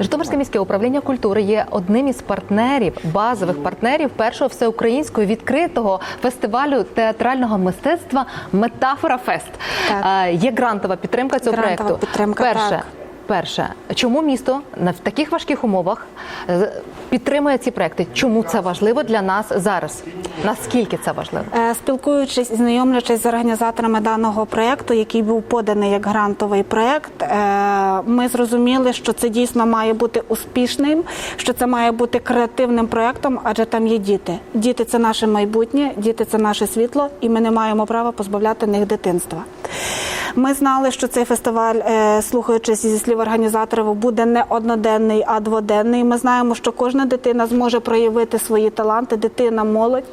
Житомирське міське управління культури є одним із партнерів, базових партнерів першого всеукраїнського відкритого фестивалю театрального мистецтва Метафора Фест. Так. Е, Є грантова підтримка цього Грантова проекту. підтримка, Перше. так. Перше, чому місто в таких важких умовах е, підтримує ці проекти? Чому це важливо для нас зараз? Наскільки це важливо? Е, Спілкуючись і знайомлячись з організаторами даного проєкту, який був поданий як грантовий проєкт, е, ми зрозуміли, що це дійсно має бути успішним, що це має бути креативним проєктом, адже там є діти. Діти це наше майбутнє, діти це наше світло, і ми не маємо права позбавляти них дитинства. Ми знали, що цей фестиваль, е, слухаючись зі слів організаторів, буде не одноденний, а дводенний. Ми знаємо, що кожна дитина зможе проявити свої таланти, дитина, молодь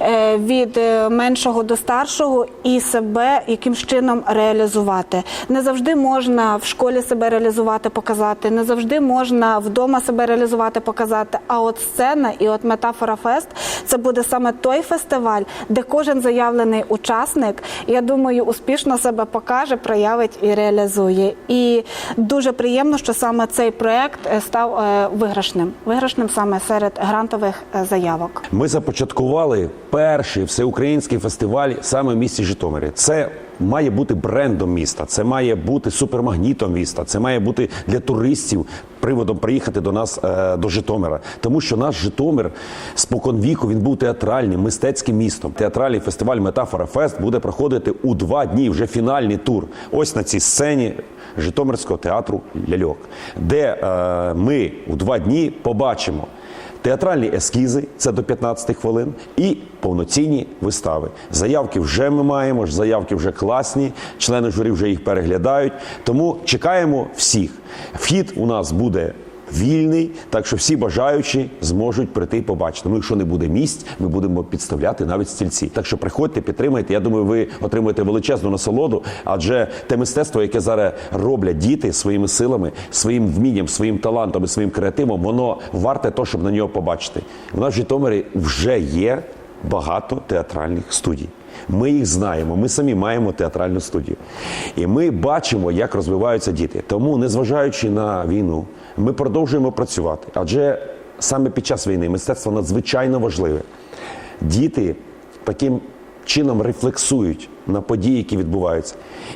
е, від е, меншого до старшого і себе яким чином реалізувати. Не завжди можна в школі себе реалізувати, показати, не завжди можна вдома себе реалізувати, показати. А от сцена і от метафора фест це буде саме той фестиваль, де кожен заявлений учасник, я думаю, успішно себе покаже, проявить і реалізує. І дуже приємно, що саме цей проект е, став е, виграшним, виграшним саме серед грантових е, заявок. Ми започаткували перший всеукраїнський фестиваль саме в місті Житомирі. Це має бути брендом міста, це має бути супермагнітом міста, це має бути для туристів приводом приїхати до нас е, до Житомира. Тому що наш Житомир спокон віку він був театральним, мистецьким містом. Театральний фестиваль Метафора Фест буде проходити у два дні. Вже фінальний тур. Ось на цій сцені. Житомирського театру Ляльок, де е, ми у два дні побачимо театральні ескізи, це до 15 хвилин, і повноцінні вистави. Заявки вже ми маємо, заявки вже класні, члени журі вже їх переглядають. Тому чекаємо всіх. Вхід у нас буде. Вільний, так що всі бажаючі зможуть прийти і побачити. Ну, якщо не буде місць, ми будемо підставляти навіть стільці. Так що приходьте, підтримайте. Я думаю, ви отримаєте величезну насолоду, адже те мистецтво, яке зараз роблять діти своїми силами, своїм вмінням, своїм талантом і своїм креативом, воно варте того, щоб на нього побачити. У нас в Житомирі вже є багато театральних студій. Ми їх знаємо, ми самі маємо театральну студію. І ми бачимо, як розвиваються діти. Тому, незважаючи на війну, ми продовжуємо працювати. Адже саме під час війни мистецтво надзвичайно важливе. Діти таким чином рефлексують на події, які відбуваються.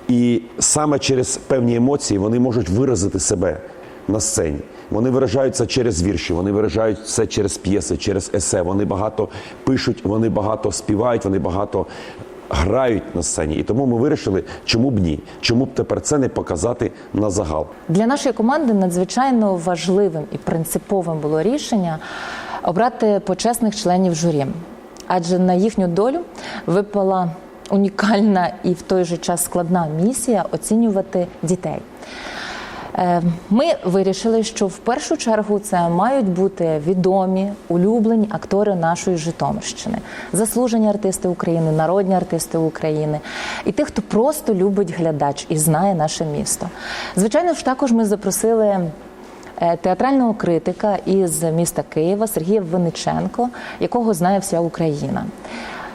І саме через певні емоції вони можуть виразити себе на сцені. Вони виражаються через вірші, вони виражають це через п'єси, через есе. Вони багато пишуть, вони багато співають, вони багато грають на сцені. І тому ми вирішили, чому б ні, чому б тепер це не показати на загал. Для нашої команди надзвичайно важливим і принциповим було рішення обрати почесних членів журі, адже на їхню долю випала унікальна і в той же час складна місія оцінювати дітей. Е, Ми вирішили, що в першу чергу це мають бути відомі, улюблені актори нашої Житомирщини, заслужені артисти України, народні артисти України і тих, хто просто любить глядач і знає наше місто. Звичайно ж, також ми запросили е, театрального критика із міста Києва Сергія Винниченко, якого знає вся Україна.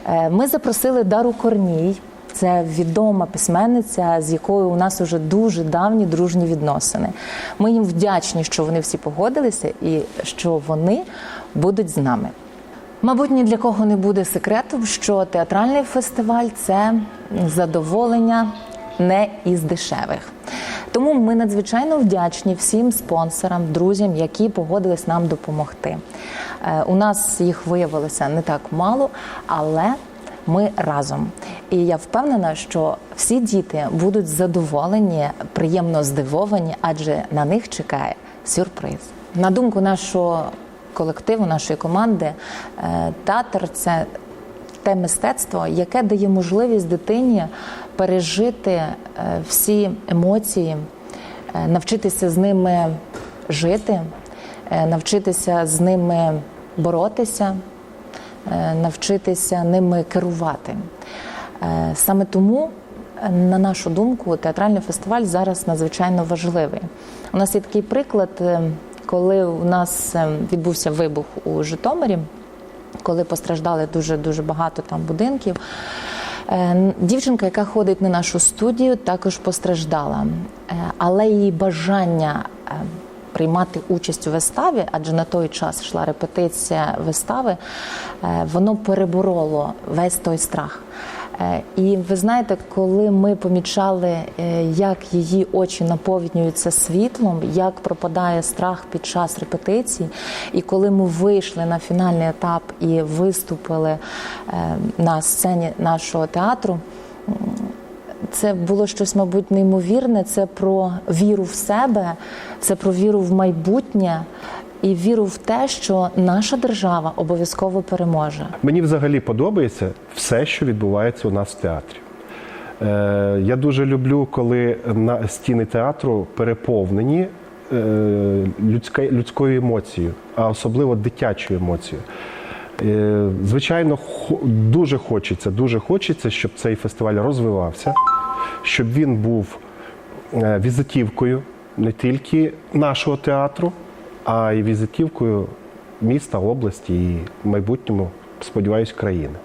Е, Ми запросили Дару Корній. Це відома письменниця, з якою у нас уже дуже давні дружні відносини. Ми їм вдячні, що вони всі погодилися і що вони будуть з нами. Мабуть, ні для кого не буде секретом, що театральний фестиваль це задоволення не із дешевих. Тому ми надзвичайно вдячні всім спонсорам, друзям, які погодились нам допомогти. Е, У нас їх виявилося не так мало, але ми разом. І я впевнена, що всі діти будуть задоволені, приємно здивовані, адже на них чекає сюрприз. На думку нашого колективу, нашої команди, е, театр це те мистецтво, яке дає можливість дитині пережити е, всі емоції, е, навчитися з ними жити, навчитися з ними боротися, навчитися ними керувати. Е, Саме тому, е, на нашу думку, театральний фестиваль зараз надзвичайно важливий. У нас є такий приклад, е, коли у нас е, відбувся вибух у Житомирі, коли постраждали дуже дуже багато там будинків. Е, Дівчинка, яка ходить на нашу студію, також постраждала, Е, але її бажання е, приймати участь у виставі, адже на той час йшла репетиція вистави, е, воно перебороло весь той страх. Е, І ви знаєте, коли ми помічали, е, як її очі наповнюються світлом, як пропадає страх під час репетицій, і коли ми вийшли на фінальний етап і виступили на сцені нашого театру, це було щось, мабуть, неймовірне. Це про віру в себе, це про віру в майбутнє і віру в те, що наша держава обов'язково переможе. Мені взагалі подобається все, що відбувається у нас в театрі. Е, я дуже люблю, коли на стіни театру переповнені е, людською емоцією, а особливо дитячою емоцією. Е, звичайно, дуже хочеться, дуже хочеться, щоб цей фестиваль розвивався, щоб він був е, візитівкою не тільки нашого театру, а й візитівкою міста, області і в майбутньому, сподіваюсь, країни.